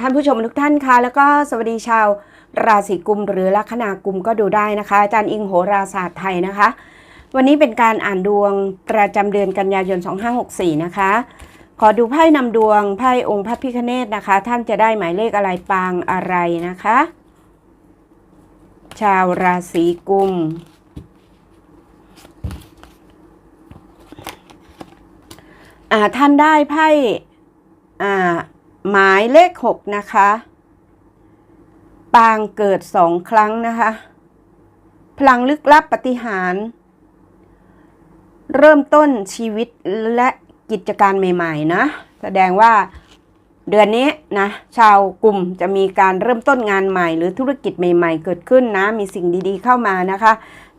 ท่านผู้ชมทุกท่านคะแล้วก็สวัสดีชาว ราศีกุมหรือลัคนากุมก็ดูได้นะคะ อาจารย์อิงโหราศาสตร์ไทยนะคะ วันนี้เป็นการอ่านดวงประจำเดือนกันยายน 2564 นะคะ ขอดูไพ่นำดวงไพ่องค์พระพิคเนตนะคะ ท่านจะได้หมายเลขอะไรปางอะไรนะคะ ชาวราศีกุมอ่าท่านได้ไพ่อ่า หมายเลขหกนะคะ ปางเกิดสองครั้งนะคะ พลังลึกลับปฏิหาร เริ่มต้นชีวิตและกิจการใหม่ๆ นะ แสดงว่าเดือนนี้นะชาวกลุ่มจะมีการเริ่มต้นงานใหม่หรือธุรกิจใหม่ ๆ เกิดขึ้นนะ มีสิ่งดีๆเข้ามานะคะ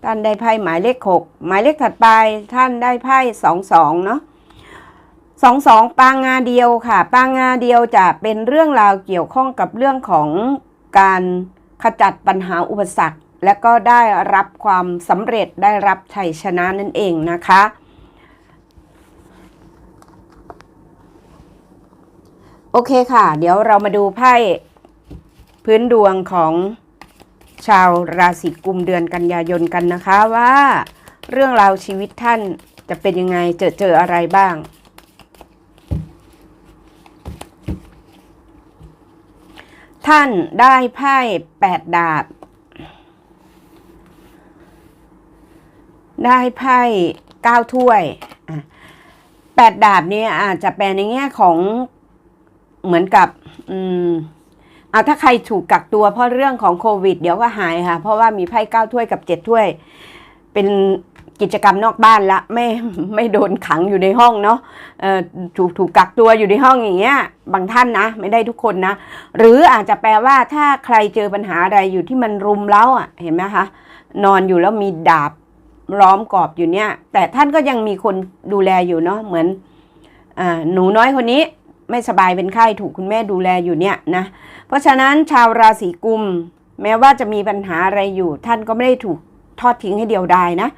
ท่านได้ไพ่หมายเลขหกหมายเลขถัดไปท่านได้ไพ่สองสองเนาะ สองสองปางงาเดียวค่ะ ปางงาเดียวจะเป็นเรื่องราวเกี่ยวข้องกับเรื่องของการขจัดปัญหาอุปสรรค และก็ได้รับความสำเร็จได้รับชัยชนะนั่นเองนะคะโอเคค่ะ เดี๋ยวเรามาดูไพ่พื้นดวงของชาวราศีกุมเดือนกันยายนกันนะคะว่า เรื่องราวชีวิตท่านจะเป็นยังไงเจอเจออะไรบ้าง ท่านได้ไพ่แปดดาบ ได้ไพ่เก้าถ้วยแปดดาบเนี่ยอาจจะแปลในแง่ของเหมือนกับ อืมเอาถ้าใครถูกกักตัวเพราะเรื่องของโควิด เดี๋ยวก็หายค่ะ เพราะว่ามีไพ่เก้าถ้วยกับเจ็ดถ้วย เป็น กิจกรรมนอกบ้านละไม่ไม่โดนขังอยู่ในห้องเนาะถูกถูกกักตัวอยู่ในห้องอย่างเงี้ยบางท่านนะ ไม่ได้ทุกคนนะ หรืออาจจะแปลว่าถ้าใครเจอปัญหาอะไรอยู่ที่มันรุมเร้าอะเห็นไหมคะนอนอยู่แล้วมีดาบล้อมกรอบอยู่เนี่ย แต่ท่านก็ยังมีคนดูแลอยู่เนาะเหมือนอหนูน้อยคนนี้ไม่สบายเป็นไข้ถูกคุณแม่ดูแลอยู่เนี่ยนะเพราะฉะนั้นชาวราศีกุม แม้ว่าจะมีปัญหาอะไรอยู่ ท่านก็ไม่ได้ถูกทอดทิ้งให้เดียวดายนะ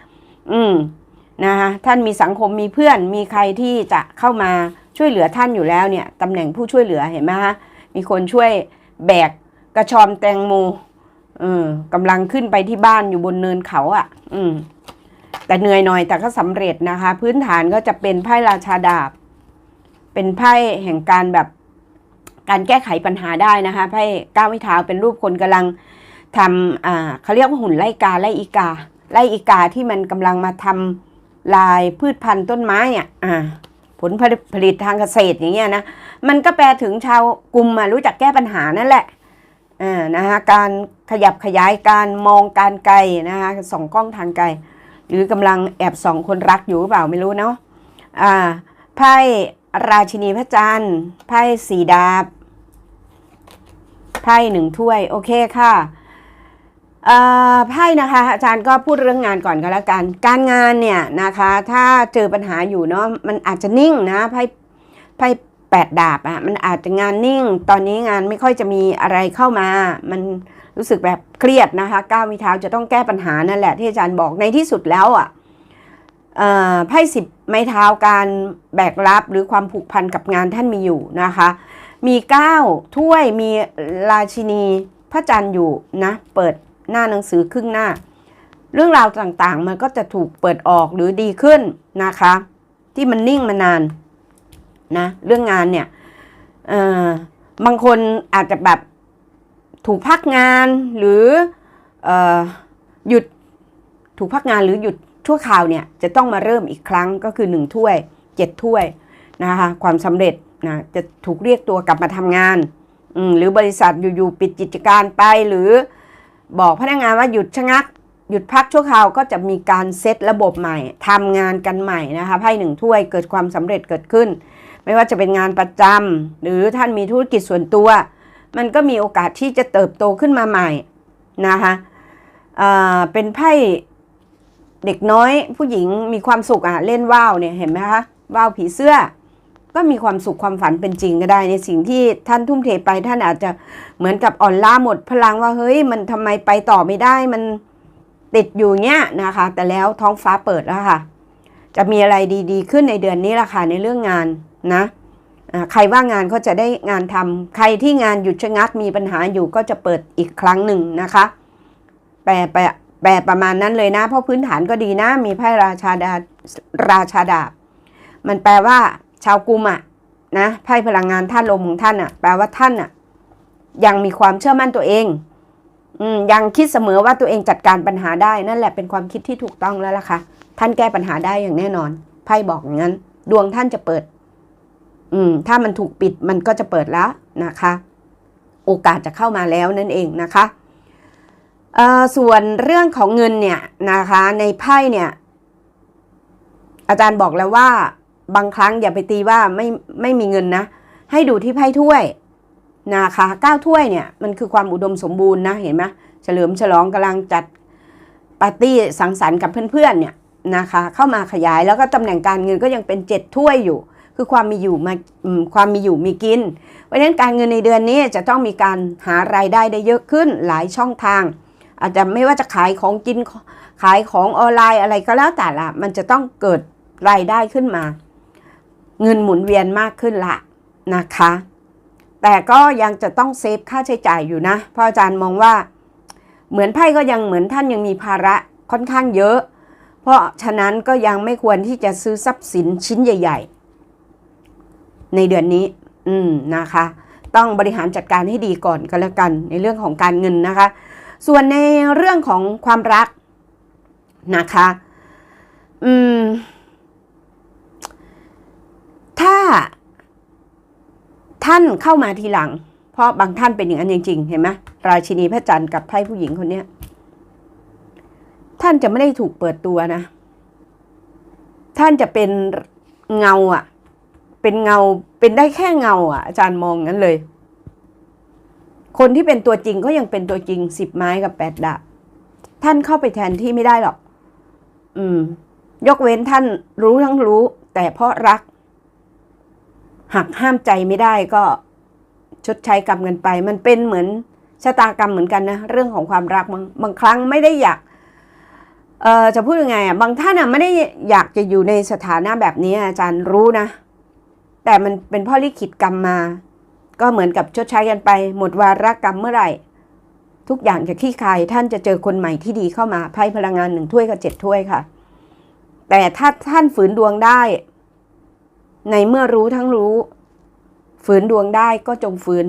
อืมนะคะท่านมีสังคมมีเพื่อนมีใครที่จะเข้ามาช่วยเหลือท่านอยู่แล้วเนี่ยตำแหน่งผู้ช่วยเหลือเห็นไหมฮะมีคนช่วยแบกกระชอมแตงโมเออกำลังขึ้นไปที่บ้านอยู่บนเนินเขาอะ่ะ อืมแต่เหนื่อยหน่อยแต่ก็สำเร็จนะคะ พื้นฐานก็จะเป็นไพ่ราชาดาบ เป็นไพ่แห่งการแบบการแก้ไขปัญหาได้นะคะไพ่ก้าวไม่เท้าเป็นรูปคนกำลังทำอ่าเขาเรียกว่าหุ่นไล่กาไล่อีกา ไล่อีกาที่มันกำลังมาทำลายพืชพันธุ์ต้นไม้อะอ่าผลผลิตทางเกษตรอย่างเงี้ยนะ มันก็แปลถึงชาวกลุ่มมารู้จักแก้ปัญหานั่นแหละอ่านะคะการขยับขยายการมองการไกลนะคะส่องกล้องทางไกล หรือกำลังแอบส่องคนรักอยู่หรือเปล่าไม่รู้เนาะอ่าไพ่ราชินีพระจันทร์ไพ่สีดาบไพ่หนึ่งถ้วย โอเคค่ะ ไพ่นะคะอาจารย์ก็พูดเรื่องงานก่อนก็แล้วกัน การงานเนี่ยนะคะ ถ้าเจอปัญหาอยู่เนาะมันอาจจะนิ่งนะไพ่ไพ่แปดดาบอะ่ะมันอาจจะงานนิ่ง ตอนนี้งานไม่ค่อยจะมีอะไรเข้ามา มันรู้สึกแบบเครียดนะคะก้าวมีเท้าจะต้องแก้ปัญหานั่นแหละที่อาจารย์บอกในที่สุดแล้วอะ่ะไพ่สิบไม้เท้าการแบกรับหรือความผูกพันกับงานท่านมีอยู่นะคะ มีเก้าถ้วยมีราชินีพระจันทร์อยู่นะเปิด หน้าหนังสือครึ่งหน้า เรื่องราวต่างๆ มันก็จะถูกเปิดออกหรือดีขึ้นนะคะ ที่มันนิ่งมานานนะเรื่องงานเนี่ยบางคนอาจจะแบบถูกพักงานหรือออหยุดถูกพักงานหรือหยุดชั่วคราวเนี่ยจะต้องมาเริ่มอีกครั้งก็คือหนึ่งถ้วยเจ็ดถ้วยนะคะความสำเร็จนะจะถูกเรียกตัวกลับมาทำงานหรือบริษัทอยู่ๆปิดกิจการไปหรือ บอกพนักงานว่าหยุดชะงัก หยุดพักชั่วคราวก็จะมีการเซตระบบใหม่ทำงานกันใหม่นะคะไพ่หนึ่งถ้วยเกิดความสำเร็จเกิดขึ้น ไม่ว่าจะเป็นงานประจำหรือท่านมีธุรกิจส่วนตัว มันก็มีโอกาสที่จะเติบโตขึ้นมาใหม่นะคะอ่าเป็นไพ่เด็กน้อยผู้หญิงมีความสุขอะเล่นว่าวเนี่ยเห็นไหมคะว่าวผีเสื้อ ก็มีความสุขความฝันเป็นจริงก็ได้ ในสิ่งที่ท่านทุ่มเทไปท่านอาจจะเหมือนกับอ่อนล้าหมดพลังว่าเฮ้ยมันทำไมไปต่อไม่ได้มันติดอยู่เงี้ยนะคะ แต่แล้วท้องฟ้าเปิดแล้วค่ะ จะมีอะไรดีๆ ขึ้นในเดือนนี้ละค่ะในเรื่องงานนะใครว่างงานก็จะได้งานทำใครที่งานหยุดชะงักมีปัญหาอยู่ก็จะเปิดอีกครั้งหนึ่งนะคะ แปลแปลแปลประมาณนั้นเลยนะ เพราะพื้นฐานก็ดีนะ มีไพ่ราชาดาราชาดาบ มันแปลว่า ชาวกุมอะนะไพ่พลังงานท่านลมของท่านอะแปลว่าท่านอะยังมีความเชื่อมั่นตัวเองอืมยังคิดเสมอว่าตัวเองจัดการปัญหาได้นั่นแหละเป็นความคิดที่ถูกต้องแล้วล่ะค่ะท่านแก้ปัญหาได้อย่างแน่นอนไพ่บอกอย่างนั้น ดวงท่านจะเปิด อืม ถ้ามันถูกปิดมันก็จะเปิดแล้วนะคะ โอกาสจะเข้ามาแล้วนั่นเองนะคะเอ่อส่วนเรื่องของเงินเนี่ยนะคะ ในไพ่เนี่ย อาจารย์บอกแล้วว่า บางครั้งอย่าไปตีว่าไม่ไม่มีเงินนะ ให้ดูที่ไพ่ถ้วยนะคะเก้าถ้วยเนี่ยมันคือความอุดมสมบูรณ์นะเห็นไหมเฉลิมฉลองกำลังจัดปาร์ตี้สังสรรค์กับเพื่อนๆเนี่ยนะคะเข้ามาขยายแล้วก็ตำแหน่งการเงินก็ยังเป็นเจ็ดถ้วยอยู่ คือความมีอยู่มาความมีอยู่มีกิน เพราะฉะนั้นการเงินในเดือนนี้จะต้องมีการหารายได้ได้เยอะขึ้นหลายช่องทาง อาจจะไม่ว่าจะขายของกินขายของออนไลน์อะไรก็แล้วแต่ละมันจะต้องเกิดรายได้ขึ้นมา เงินหมุนเวียนมากขึ้นละนะคะ แต่ก็ยังจะต้องเซฟค่าใช้จ่ายอยู่นะเพราะอาจารย์มองว่า เหมือนไพ่ก็ยังเหมือนท่านยังมีภาระค่อนข้างเยอะ เพราะฉะนั้นก็ยังไม่ควรที่จะซื้อทรัพย์สินชิ้นใหญ่ ๆ ในเดือนนี้ อืมนะคะ ต้องบริหารจัดการให้ดีก่อนก็แล้วกัน ในเรื่องของการเงินนะคะ ส่วนในเรื่องของความรักนะคะ อืม ถ้า ท่านเข้ามาทีหลัง เพราะบางท่านเป็นอย่างนั้นจริงๆ เห็นไหมราชินีพระจันทร์กับไพ่ผู้หญิงคนเนี้ย ท่านจะไม่ได้ถูกเปิดตัวนะ ท่านจะเป็นเงาอะเป็นเงาเป็นได้แค่เงาอะอาจารย์มองงั้นเลย คนที่เป็นตัวจริงก็ยังเป็นตัวจริงสิบไม้กับแปดดาบท่านเข้าไปแทนที่ไม่ได้หรอก อืม ยกเว้นท่านรู้ทั้งรู้ แต่เพราะรัก หักห้ามใจไม่ได้ก็ชดใช้กรรมกันไป มันเป็นเหมือนชะตากรรมเหมือนกันนะเรื่องของความรักบางบางครั้งไม่ได้อยากเอ่อจะพูดยังไงอะบางท่านอะไม่ได้อยากจะอยู่ในสถานะแบบนี้อาจารย์รู้นะ แต่มันเป็นพ่อลิขิตกรรมมา ก็เหมือนกับชดใช้กันไป หมดวาระกรรมเมื่อไหร่ ทุกอย่างจะขี้คลายท่านจะเจอคนใหม่ที่ดีเข้ามาไพ่พลังงานหนึ่งถ้วยกับเจ็ดถ้วยค่ะ แต่ถ้าท่านฝืนดวงได้ ในเมื่อรู้ทั้งรู้ ฝืนดวงได้ก็จงฝืน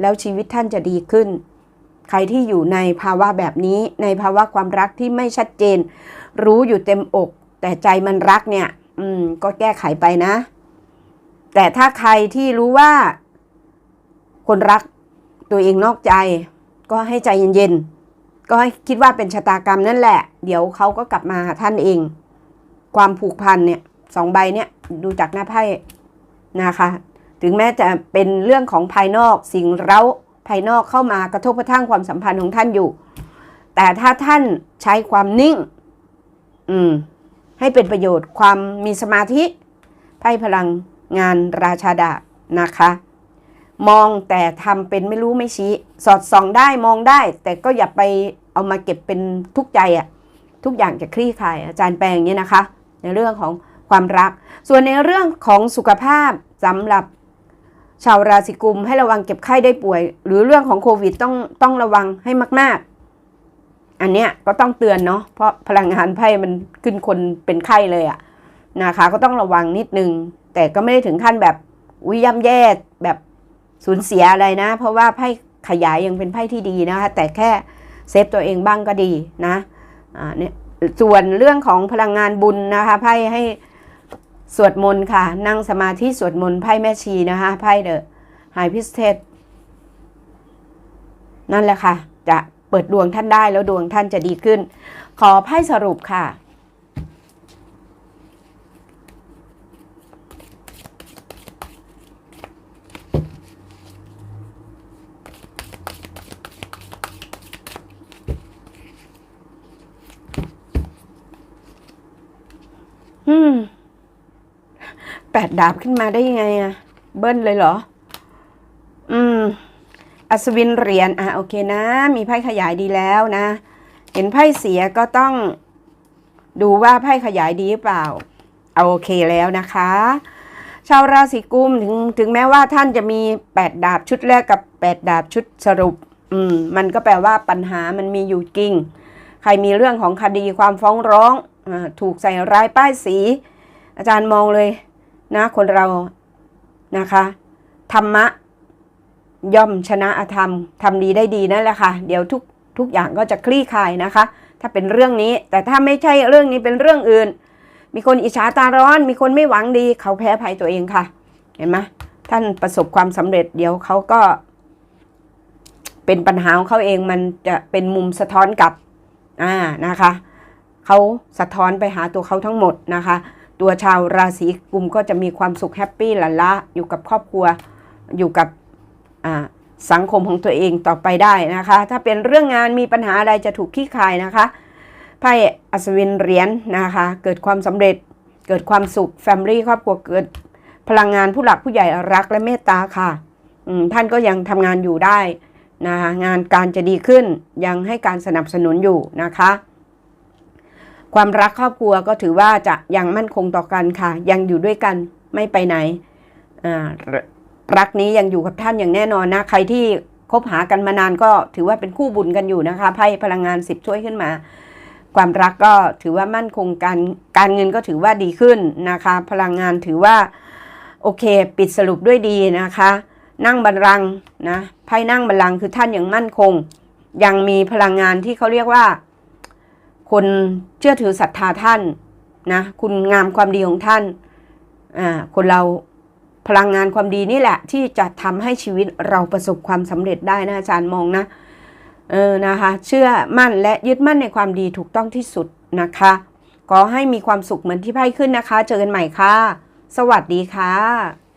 แล้วชีวิตท่านจะดีขึ้น ใครที่อยู่ในภาวะแบบนี้ในภาวะความรักที่ไม่ชัดเจน รู้อยู่เต็มอก แต่ใจมันรักเนี่ย อืม ก็แก้ไขไปนะ แต่ถ้าใครที่รู้ว่า คนรักตัวเองนอกใจ ก็ให้ใจเย็นๆก็ให้คิดว่าเป็นชะตากรรมนั่นแหละ เดี๋ยวเขาก็กลับมาหาท่านเอง ความผูกพันเนี่ยสองใบเนี่ย ดูจากหน้าไพ่นะคะ ถึงแม้จะเป็นเรื่องของภายนอกสิ่งเร้าภายนอกเข้ามากระทบกระทั่งความสัมพันธ์ของท่านอยู่ แต่ถ้าท่านใช้ความนิ่ง อืม ให้เป็นประโยชน์ความมีสมาธิไพ่พลังงานราชาดาบนะคะ มองแต่ทำเป็นไม่รู้ไม่ชี้ สอดส่องได้มองได้ แต่ก็อย่าไปเอามาเก็บเป็นทุกใจอะทุกอย่างจะคลี่คลาย อาจารย์แปลงอย่างนี้นะคะ ในเรื่องของ ความรัก ส่วนในเรื่องของสุขภาพสำหรับชาวราศีกุมให้ระวังเก็บไข้ได้ป่วย หรือเรื่องของโควิดต้องต้องระวังให้มาก ๆ อันเนี้ยก็ต้องเตือนเนาะเพราะพลังงานไพ่มันขึ้นคนเป็นไข้เลยอะนะคะ ก็ต้องระวังนิดนึง แต่ก็ไม่ได้ถึงขั้นแบบวิย่ำแย่แบบสูญเสียอะไรนะ เพราะว่าไพ่ขยายยังเป็นไพ่ที่ดีนะคะ แต่แค่เซฟตัวเองบ้างก็ดีนะอ่าเนี่ยส่วนเรื่องของพลังงานบุญนะคะไพ่ให้ สวดมนต์ค่ะ นั่งสมาธิสวดมนต์ไพ่แม่ชีนะคะไพ่เดอะไฮพิสเทสนั่นแหละค่ะ จะเปิดดวงท่านได้แล้วดวงท่านจะดีขึ้น ขอไพ่สรุปค่ะอืม ดดาบขึ้นมาได้ยังไงอะเบิ้ลเลยเหรอ อืม อัศวินเหรียญอะโอเคนะ มีไพ่ขยายดีแล้วนะ เห็นไพ่เสียก็ต้อง ดูว่าไพ่ขยายดีหรือเปล่าเอาโอเคแล้วนะคะ ชาวราศีกุมถึงถึงแม้ว่าท่านจะมี8ดาบชุดแรกกับ8ดาบชุดสรุป อืม มันก็แปลว่าปัญหามันมีอยู่จริง ใครมีเรื่องของคดีความฟ้องร้องอาถูกใส่ร้ายป้ายสี อาจารย์มองเลย นะคนเรานะคะธรรมะย่อมชนะอธรรมทำดีได้ดีนั่นแหละค่ะ เดี๋ยวทุกทุกอย่างก็จะคลี่คลายนะคะ ถ้าเป็นเรื่องนี้ แต่ถ้าไม่ใช่เรื่องนี้เป็นเรื่องอื่น มีคนอิจฉาตาร้อน มีคนไม่หวังดี เขาแพ้ภัยตัวเองค่ะ เห็นไหมท่านประสบความสำเร็จเดี๋ยวเขาก็ เป็นปัญหาของเขาเองมันจะเป็นมุมสะท้อนกลับอ่านะคะเขาสะท้อนไปหาตัวเขาทั้งหมดนะคะ ตัวชาวราศีกุมก็จะมีความสุขแฮปปี้หละละอยู่กับครอบครัวอยู่กับสังคมของตัวเองต่อไปได้นะคะ ถ้าเป็นเรื่องงานมีปัญหาอะไรจะถูกขี้คายนะคะไพ่อัศวินเหรียญนะคะ เกิดความสำเร็จเกิดความสุขแฟมิลี่ครอบครัวเกิดพลังงานผู้หลักผู้ใหญ่รักและเมตตาค่ะท่านก็ยังทำงานอยู่ได้นะคะงานการจะดีขึ้นยังให้การสนับสนุนอยู่นะคะ ความรักครอบครัวก็ถือว่าจะยังมั่นคงต่อกันค่ะ ยังอยู่ด้วยกันไม่ไปไหนอ่ารักนี้ยังอยู่กับท่านอย่างแน่นอนนะ ใครที่คบหากันมานานก็ถือว่าเป็นคู่บุญกันอยู่นะคะไพ่พลังงานสิบช่วยขึ้นมา ความรักก็ถือว่ามั่นคงการการเงินก็ถือว่าดีขึ้นนะคะ พลังงานถือว่าโอเค ปิดสรุปด้วยดีนะคะ นั่งบัลลังก์นะไพ่นั่งบัลลังก์คือท่านยังมั่นคง ยังมีพลังงานที่เขาเรียกว่า คนเชื่อถือศรัทธาท่านนะคุณงามความดีของท่านอ่าคนเราพลังงานความดีนี่แหละ ที่จะทำให้ชีวิตเราประสบความสำเร็จได้นะอาจารย์มองนะเออนะคะเชื่อมั่นและยึดมั่นในความดีถูกต้องที่สุดนะคะขอให้มีความสุขเหมือนที่ไพ่ขึ้นนะคะ เจอกันใหม่ค่ะ สวัสดีค่ะ